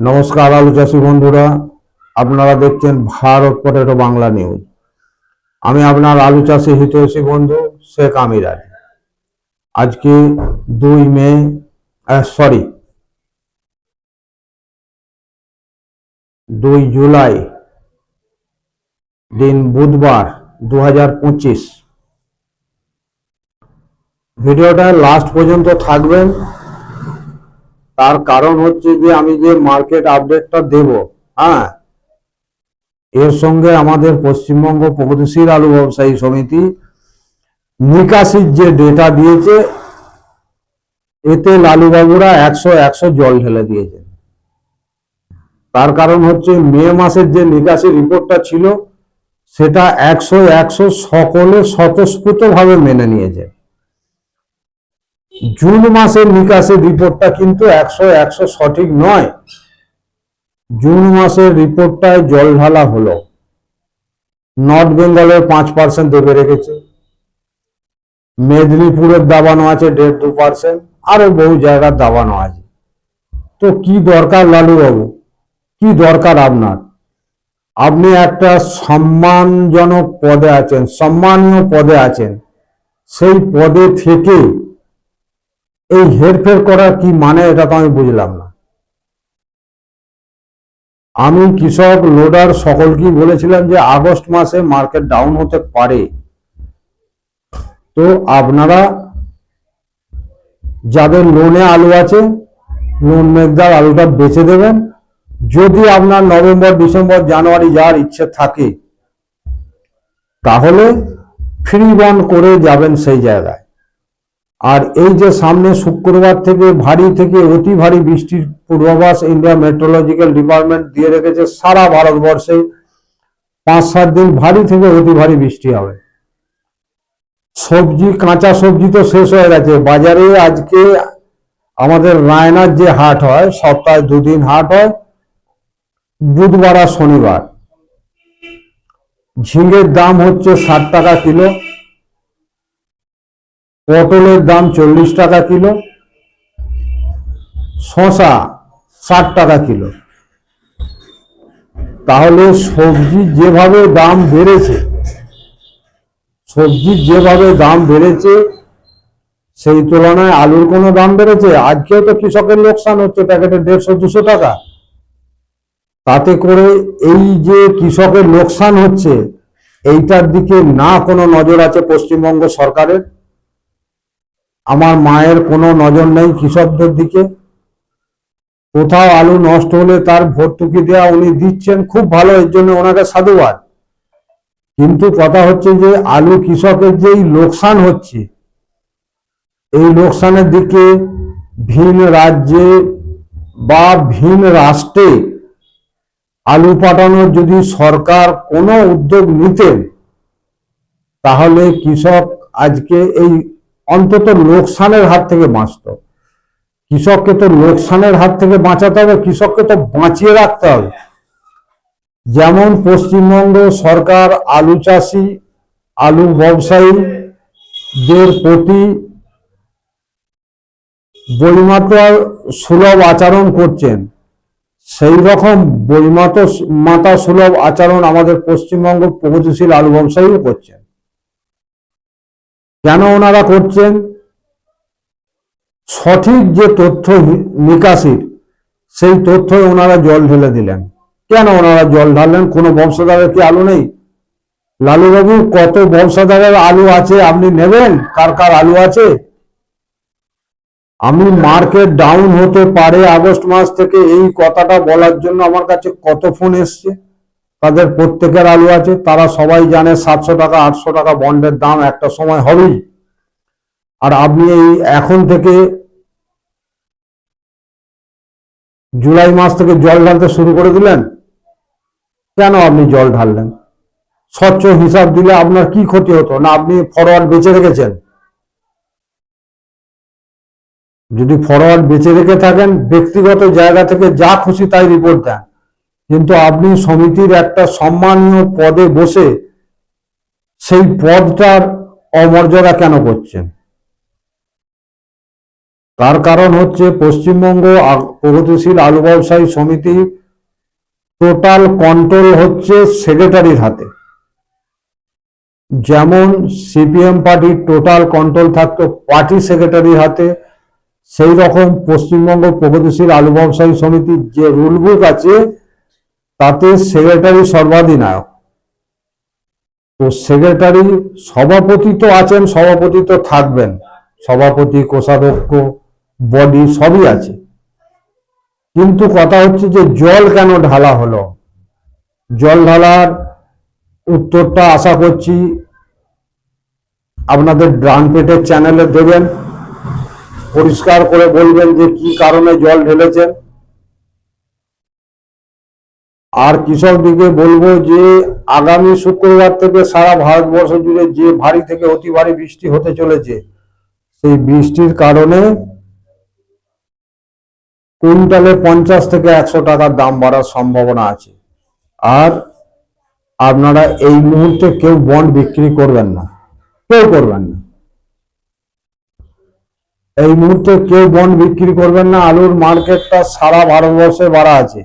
নমস্কার আলু চাষি বন্ধুরা, আপনারা দেখছেন ভারত পটেটো বাংলা নিউজ। আমি আপনার আলু চাষি হিতৈষী বন্ধু, শেখ আমির আজকে দুই মে সরি দুই জুলাই, দিন বুধবার দু হাজার পঁচিশ। ভিডিওটা লাস্ট পর্যন্ত থাকবেন। তার কারণ হচ্ছে যে আমি যে মার্কেট আপডেটটা দেব হ্যাঁ? এর সঙ্গে আমাদের পশ্চিমবঙ্গ প্রগতিশীল আলু ব্যবসায়ী সমিতি নিকাশির যে ডেটা দিয়েছে, এতে লালুবাবুরা একশো একশো জল ঢেলে দিয়েছেন তার কারণ হচ্ছে মে মাসের যে নিকাশি রিপোর্টটা ছিল, সেটা একশো একশো সকলে স্বতঃস্ফূর্তভাবে মেনে নিয়েছে। জুন মাসের নিকাশের রিপোর্টটা কিন্তু একশো একশো সঠিক নয়। জুন মাসের রিপোর্টটায় জল ঢালা হলো। নর্থ বেঙ্গলের পাঁচ পার্সেন্ট দেবে রেখেছে। মেদিনীপুরের দাবানো আছে দেড় দু পার্সেন্ট। আরও বহু জায়গার দাবানো আছে। তো কি দরকার লালুবাবু? কি দরকার আপনার? আপনি একটা সম্মানজনক পদে আছেন, সম্মানীয় পদে আছেন। সেই পদে থেকে এই হেরফের করার কি মানে এটা তো আমি বুঝলাম না। আমি কৃষক, লোডার সকলকেই বলেছিলাম যে আগস্ট মাসে মার্কেট ডাউন হতে পারে। তো আপনারা যাদের লোনে আলু আছে, লোন মেঘদার আলুটা বেচে দেবেন। যদি আপনার নভেম্বর, ডিসেম্বর, জানুয়ারি যাওয়ার ইচ্ছে থাকে, তাহলে ফ্রি বন্ড করে যাবেন সেই জায়গায়। আর এই যে সামনে শুক্রবার থেকে ভারী থেকে অতি ভারী বৃষ্টির পূর্বাভাস ইন্ডিয়া মেট্রোলজিক্যাল ডিপার্টমেন্ট দিয়ে রেখেছে সারা ভারতবর্ষে। পাঁচ, সাত দিন ভারী থেকে অতি ভারী বৃষ্টি হবে। সবজি, কাঁচা সবজি তো শেষ হয়ে গেছে। বাজারে আজকে আমাদের রায়নার যে হাট হয়, সপ্তাহে দুদিন হাট হয়, বুধবার আর শনিবার। ঝিঙের দাম হচ্ছে ষাট টাকা কিলো। পটলের দাম চল্লিশ টাকা কিলো শশা ষাট টাকা কিলো। তাহলে সবজি যেভাবে দাম বেড়েছে সবজির যেভাবে দাম বেড়েছে, সেই তুলনায় আলুর কোনো দাম বেড়েছে? আজকেও তো কৃষকের লোকসান হচ্ছে, প্যাকেটে দেড়শো, দুশো টাকা। তাতে করে এই যে কৃষকের লোকসান হচ্ছে, এইটার দিকে না কোনো নজর আছে পশ্চিমবঙ্গ সরকারের? আমার মায়ের কোনো নজর নেই কৃষকদের দিকে। কোথাও আলু নষ্ট হলে তার ভর্তুকি দেওয়া উনি দিচ্ছেন খুব ভালো, এর জন্য ওনাকে সাধুবাদ। কিন্তু কথা হচ্ছে যে আলু কৃষকের যেই লোকসান হচ্ছে, এই লোকসানের দিকে ভিন রাজ্যে বা ভিন রাষ্ট্রে আলু পাঠানোর যদি সরকার কোনো উদ্যোগ নিতেন, তাহলে কৃষক আজকে এই অন্তত লোকসানের হাত থেকে বাঁচত। কৃষককে তো লোকসানের হাত থেকে বাঁচাতে হবে, কৃষককে তো বাঁচিয়ে রাখতে হবে। যেমন পশ্চিমবঙ্গ সরকার আলু চাষি, আলু ব্যবসায়ীদের প্রতি বইমাত্র সুলভ আচরণ করছেন। সেই রকম বইমাত মাতা সুলভ আচরণ আমাদের পশ্চিমবঙ্গ প্রগতিশীল আলু ব্যবসায়ীও করছেন। কেন ওনারা করছেন? সঠিক যে তথ্য নিকাশির সেই তথ্য ওনারা জল ঢেলে দিলেন। কেন ওনারা জল ঢাললেন? কোনো ব্যবসাদারের কি আলু নেই? লালুবাবু, কত ব্যবসাদারের আলু আছে আপনি নেবেন? কার কার আলু আছে? আমি মার্কেট ডাউন হতে পারে আগস্ট মাস থেকে এই কথাটা বলার জন্য আমার কাছে কত ফোন এসছে? তাদের প্রত্যেকের আলু আছে, তারা সবাই জানে সাতশো টাকা, আটশো টাকা বন্ডের দাম একটা সময় হবেই। আর আপনি এই এখন থেকে জুলাই মাস থেকে জল ঢালতে শুরু করে দিলেন, কেন আপনি জল ঢাললেন? স্বচ্ছ হিসাব দিলে আপনার কি ক্ষতি হতো? না, আপনি ফরওয়ার্ড বেঁচে রেখেছেন। যদি ফরওয়ার্ড বেঁচে রেখে থাকেন, ব্যক্তিগত জায়গা থেকে যা খুশি তাই রিপোর্ট দেন। কিন্তু আপনি সমিতির একটা সম্মানীয় পদে বসে সেই পদটার অমর্যাদা কেন করছেন? তার কারণ হচ্ছে পশ্চিমবঙ্গ প্রগতিশীল আলু ব্যবসায়ী সমিতি টোটাল কন্ট্রোল হচ্ছে সেক্রেটারির হাতে। যেমন সিপিএম পার্টির টোটাল কন্ট্রোল থাকতো পার্টি সেক্রেটারির হাতে, সেই রকম পশ্চিমবঙ্গ প্রগতিশীল আলু ব্যবসায়ী সমিতির যে রুল বুক আছে তাতে সেক্রেটারি সর্বাধিনায়ক। তো সেক্রেটারি সভাপতি তো আছেন, সভাপতি তো থাকবেন। সভাপতি, কোষাধ্যক্ষ, বডি সবই আছে। কিন্তু কথা হচ্ছে যে জল কেন ঢালা হলো? জল ঢালার উত্তরটা আশা করছি আপনাদের ডান পেটের চ্যানেলে দেবেন। পরিষ্কার করে বলবেন যে কি কারণে জল ঢেলেছেন আর কৃষকদিকে বলব যে, আগামী শুক্রবার থেকে সারা ভারতবর্ষ জুড়ে যে ভারী থেকে অতি ভারী বৃষ্টি হতে চলেছে, সেই বৃষ্টির কারণে কুইন্টালে পঞ্চাশ থেকে একশো টাকার দাম বাড়ার সম্ভাবনা আছে। আর আপনারা এই মুহূর্তে কেউ বন্ড বিক্রি করবেন না, কেউ করবেন না। এই মুহূর্তে কেউ বন্ড বিক্রি করবেন না, আলুর মার্কেটটা সারা ভারতবর্ষে বাড়া আছে।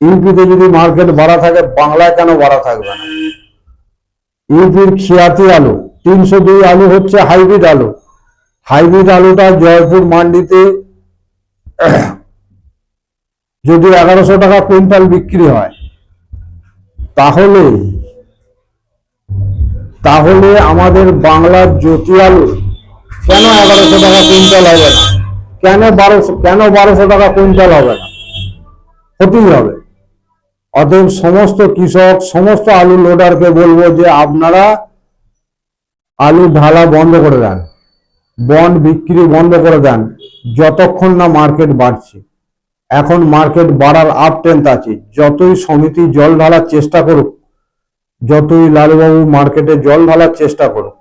ইউপিতে যদি মার্কেট বাড়া থাকে, বাংলায় কেন বাড়া থাকবে না? ইউপির খিয়াতি আলু, তিনশো দুই আলু হচ্ছে হাইব্রিড আলু। হাইব্রিড আলুটা জয়পুর মান্ডিতে যদি এগারোশো টাকা কুইন্টাল বিক্রি হয়, তাহলে তাহলে আমাদের বাংলার জ্যোতি আলু কেন এগারোশো টাকা কুইন্টাল হবে না? কেন বারোশো কেন বারোশো টাকা কুইন্টাল হবে না? হতেই হবে। অতএব সমস্ত কৃষক, সমস্ত আলু লোডারকে বলব যে আপনারা আলু ঢালা বন্ধ করে দেন বন্ড বিক্রি বন্ধ করে দেন, যতক্ষণ না মার্কেট বাড়ছে। এখন মার্কেট বাড়ার আপ টেন্থ আছে, যতই সমিতি জল ঢালার চেষ্টা করুক, যতই লালুবাবু মার্কেটে জল ঢালার চেষ্টা করুক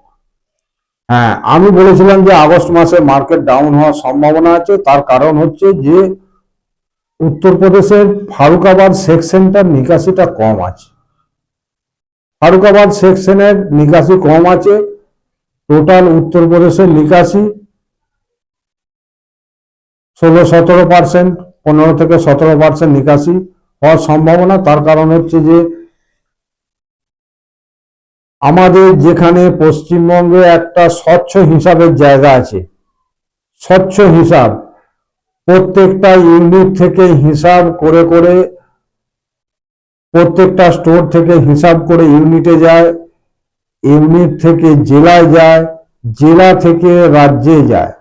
হ্যাঁ আমি বলেছিলাম যে আগস্ট মাসে মার্কেট ডাউন হওয়ার সম্ভাবনা আছে, তার কারণ হচ্ছে যে উত্তরপ্রদেশের ফারুকাবাদ সেকশনটার নিকাশিটা কম আছে। ফারুকাবাদ সেকশনের নিকাশি কম আছে, টোটাল উত্তরপ্রদেশের নিকাশি ষোলো সতেরো পার্সেন্ট পনেরো থেকে সতেরো পার্সেন্ট নিকাশি হওয়ার সম্ভাবনা। তার কারণ হচ্ছে যে, আমাদের যেখানে পশ্চিমবঙ্গে একটা স্বচ্ছ হিসাবের জায়গা আছে, স্বচ্ছ হিসাব প্রত্যেকটা ইউনিট থেকে হিসাব করে করে, প্রত্যেকটা স্টোর থেকে হিসাব করে ইউনিটে যায়, ইউনিট থেকে জেলায় যায়, জেলা থেকে রাজ্যে যায়।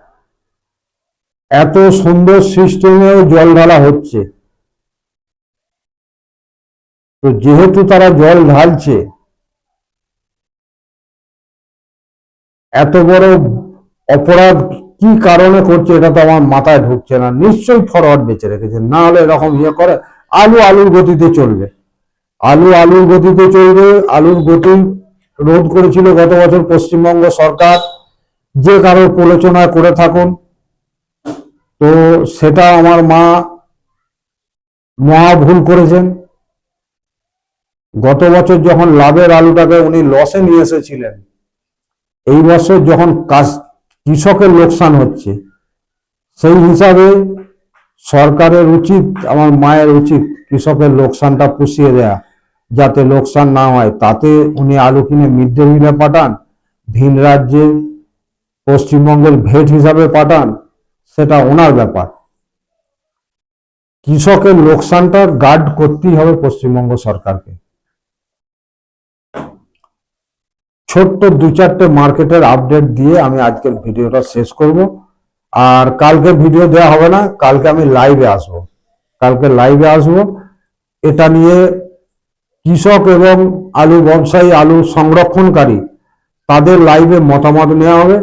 এত সুন্দর সিস্টেমেও জল ঢালা হচ্ছে। তো যেহেতু তারা জল ঢালছে, এত বড় অপরাধ কি কারণে করছে এটা তো আমার মাথায় ঢুকছে না। নিশ্চয়ই ফরওয়ার্ড বেঁচে রেখেছে। না হলে এরকম ইয়ে করে, আলু আলুর গতিতে চলবে। আলু আলুর গতিতে চলবে। আলুর গতি রোধ করেছিল গত বছর পশ্চিমবঙ্গ সরকার। যে কারও প্রলোচনা করে থাকুন। তো সেটা আমার মা মহা ভুল করেছেন। গত বছর যখন লাভের আলুটাকে উনি লসে নিয়ে এসেছিলেন, এই বছর যখন কাজ কৃষকের লোকসান হচ্ছে। সেই হিসাবে সরকারের উচিত, আমার মায়ের উচিত কৃষকের লোকসানটা পুষিয়ে দেয়া, যাতে লোকসান না হয়। তাতে উনি আলু কিনে মিড ডে মিলে পাঠান, ভিন রাজ্যে পশ্চিমবঙ্গের ভেট হিসাবে পাঠান, সেটা ওনার ব্যাপার। কৃষকের লোকসানটা গার্ড করতেই হবে পশ্চিমবঙ্গ সরকারকে। ছোট্ট দু চারটে মার্কেটের আপডেট দিয়ে আমি আজকের ভিডিওটা শেষ করব। আর কালকে ভিডিও দেওয়া হবে না, কালকে আমি লাইভে আসব। কালকে লাইভে আসব। এটা নিয়ে কৃষক এবং আলু ব্যবসায়ী, আলু সংরক্ষণকারী, তাদের লাইভে মতামত নেওয়া হবে।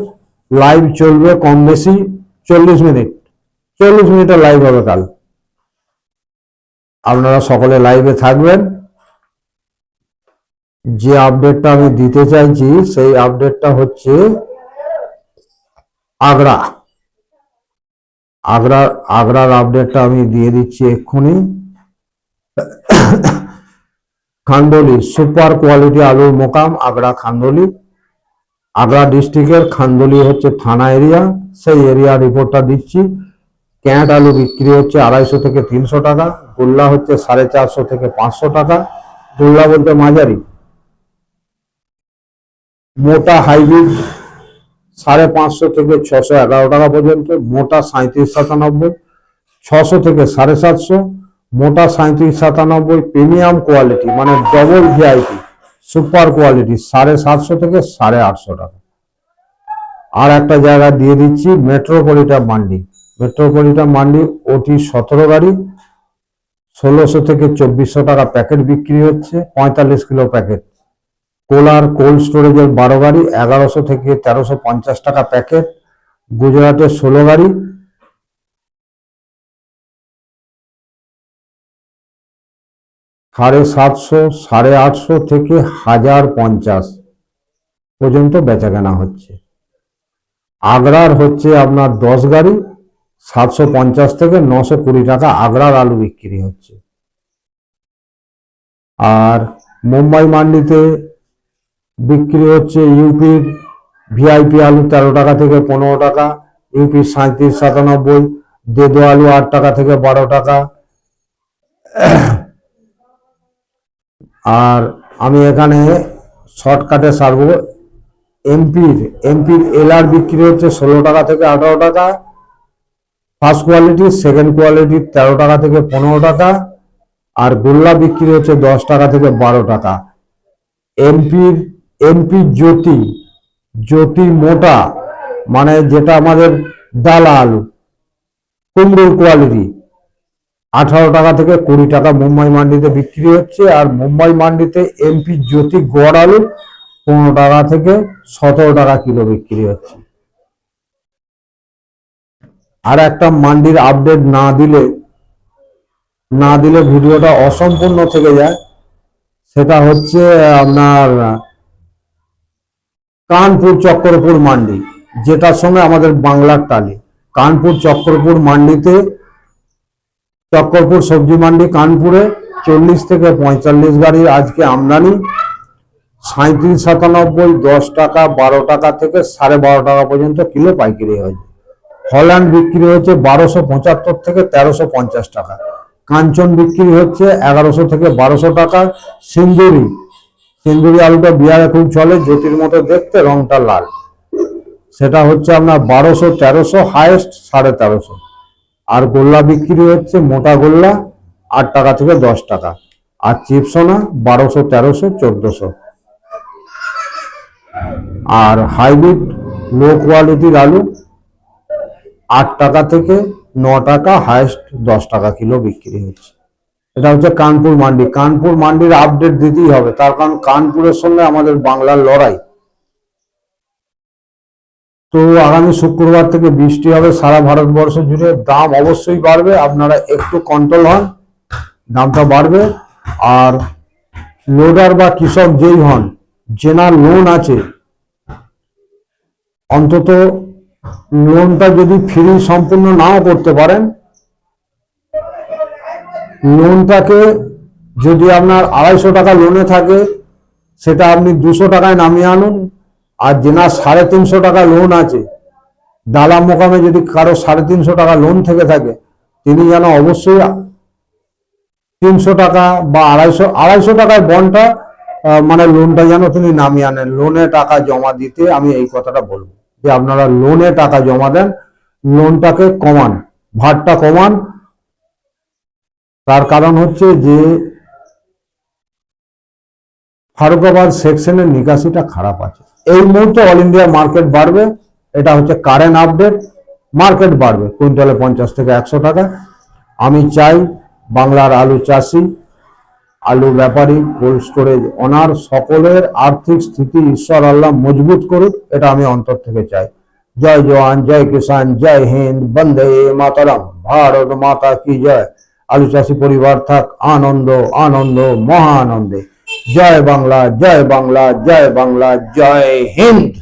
লাইভ চলবে কম বেশি চল্লিশ মিনিট। চল্লিশ মিনিটের লাইভ হবে কাল। আপনারা সকলে লাইভে থাকবেন। যে আপডেটটা আমি দিতে চাইছি, সেই আপডেটটা হচ্ছে আগ্রা। আগ্রা, আগ্রার আপডেটটা আমি দিয়ে দিচ্ছি এক্ষুনি। খান্দলি সুপার কোয়ালিটি আলুর মোকাম, আগ্রা খান্দলি আগ্রা ডিস্ট্রিক্টের খান্দলি হচ্ছে থানা এরিয়া সেই এরিয়া রিপোর্টটা দিচ্ছি। ক্যাট আলু বিক্রি হচ্ছে আড়াইশো থেকে তিনশো টাকা, গোল্লা হচ্ছে সাড়ে চারশো থেকে পাঁচশো টাকা। গোল্লা বলতে মাঝারি। মোটা হাইব্রিড সাড়ে পাঁচশো থেকে ছশো এগারো টাকা পর্যন্ত, মোটা সাঁত্রিশ সাতানব্বই, ছশো থেকে সাড়ে সাতশো, মোটা সাঁত্রিশ সাতানব্বই প্রিমিয়াম কোয়ালিটি মানে ডবল ভিআইপি সুপার কোয়ালিটি সাড়ে সাতশো থেকে সাড়ে আটশো টাকা। আর একটা জায়গা দিয়ে দিচ্ছি মেট্রোপলিটন মান্ডি মেট্রোপলিটন মান্ডি ওটি সতেরো গাড়ি, ষোলোশো থেকে চব্বিশশো টাকা প্যাকেট বিক্রি হচ্ছে, পঁয়তাল্লিশ কিলো প্যাকেট। কোলার কোল্ড স্টোরেজের বারো গাড়ি, এগারোশো থেকে তেরোশো পঞ্চাশ টাকা প্যাকেট, গুজরাটের ষোলো গাড়ি। সাড়ে সাতশো, সাড়ে আটশো থেকে হাজার পঞ্চাশ পর্যন্ত বেচা কেনা হচ্ছে। আগ্রার হচ্ছে আপনার দশ গাড়ি, সাতশো পঞ্চাশ থেকে নশো কুড়ি টাকা আগ্রার আলু বিক্রি হচ্ছে। আর মুম্বাই মান্ডিতে বিক্রি হচ্ছে ইউপির ভিআইপি আলু তেরো টাকা থেকে পনেরো টাকা ইউপি সাঁত্রিশ সাতানব্বই, দেদো আলু আট টাকা থেকে বারো টাকা। আর আমি এখানে শর্টকাটে সারবো। এমপির এমপির এলআর বিক্রি হচ্ছে ষোলো টাকা থেকে আঠারো টাকা, ফার্স্ট কোয়ালিটি, সেকেন্ড কোয়ালিটি তেরো টাকা থেকে পনেরো টাকা, আর গোল্লা বিক্রি হচ্ছে দশ টাকা থেকে বারো টাকা। এমপির এমপি জ্যোতি জ্যোতি মোটা মানে যেটা আমাদের ডালা আলু কুমড়োর কোয়ালিটি আঠারো টাকা থেকে কুড়ি টাকা মুম্বাই মান্ডিতে বিক্রি হচ্ছে, আর মুম্বাই মান্ডিতে এমপি জ্যোতি গড় আলু পনেরো টাকা থেকে সতেরো টাকা কিলো বিক্রি হচ্ছে। আর একটা মান্ডির আপডেট না দিলে না দিলে ভিডিওটা অসম্পূর্ণ থেকে যায়, সেটা হচ্ছে আপনার কানপুর চক্রপুর মান্ডি যেটার সঙ্গে আমাদের বাংলার টালি। কানপুর চক্রপুর মান্ডিতে, চক্রপুর সবজি মান্ডি কানপুরে, চল্লিশ থেকে পঁয়তাল্লিশ গাড়ির আজকে আমদানি। সাঁত্রিশ সাতানব্বই, দশ টাকা, বারো টাকা থেকে সাড়ে বারো টাকা পর্যন্ত কিলো পাইকারি হয়েছে। হল্যান্ড বিক্রি হচ্ছে বারোশো পঁচাত্তর থেকে তেরোশো পঞ্চাশ টাকা। কাঞ্চন বিক্রি হচ্ছে এগারোশো থেকে বারোশো টাকা। সিন্দুরি সিন্দুরি আলুটা বিহারে খুব চলে, জ্যোতির মতো দেখতে রংটা লাল। সেটা হচ্ছে আপনার বারোশো, তেরোশো হায়েস্ট সাড়ে তেরোশো। আর গোল্লা বিক্রি হচ্ছে মোটা গোল্লা, আট টাকা থেকে দশ টাকা। আর চিপসোনা, বারোশো, তেরোশো, চোদ্দশো। আর হাইব্রিড লো কোয়ালিটির আলু, আট টাকা থেকে ন টাকা হায়েস্ট দশ টাকা কিলো বিক্রি হচ্ছে। এটা হচ্ছে কানপুর মান্ডি। কানপুর মান্ডির আপডেট দিতেই হবে। তার কারণ কানপুরের সঙ্গে আমাদের বাংলার লড়াই। তো আগামী শুক্রবার থেকে বৃষ্টি হবে সারা ভারতবর্ষ জুড়ে। দাম অবশ্যই বাড়বে। আপনারা একটু কন্ট্রোল হন। দামটা বাড়বে। আর লোডার বা কৃষক যেই হন জেনার লোন আছে, অন্তত লোনটা যদি ফ্রি সম্পূর্ণ নাও করতে পারেন লোনটাকে যদি আপনার আড়াইশো টাকা লোনে থাকে, সেটা আপনি দুশো টাকায় নামিয়ে আনুন। আর যেনার সাড়ে তিনশো টাকা লোন আছে ডালা মোকামে যদি কারও সাড়ে তিনশো টাকা লোন থেকে থাকে, তিনি যেন অবশ্যই তিনশো টাকা বা আড়াইশো আড়াইশো টাকায় বনটা মানে লোনটা যেন তিনি নামিয়ে আনেন। লোনে টাকা জমা দিতে আমি এই কথাটা বলব। যে আপনারা লোনে টাকা জমা দেন, লোনটাকে কমান, ভারটা কমান তার কারণ হচ্ছে যে ফারুকাবাদ সেকশনের নিকাশিটা খারাপ আছে। এই মুহূর্তে অল ইন্ডিয়া মার্কেট বাড়বে, এটা হচ্ছে কারেন্ট আপডেট মার্কেট বাড়বে কুইন্টালে পঞ্চাশ থেকে একশো টাকা। আমি চাই বাংলার আলু চাষি, আলু ব্যাপারী কোল্ড স্টোরেজ ওনার সকলের আর্থিক স্থিতি ঈশ্বর আল্লাহ মজবুত করুক, এটা আমি অন্তর থেকে চাই। জয় জওয়ান, জয় কিষান জয় হিন্দ, বন্দে মাতারাম, ভারত মাতা কি জয়। আলু চাষি পরিবার থাক, আনন্দ আনন্দ, মহানন্দে। জয় বাংলা জয় বাংলা জয় বাংলা, জয় হিন্দ।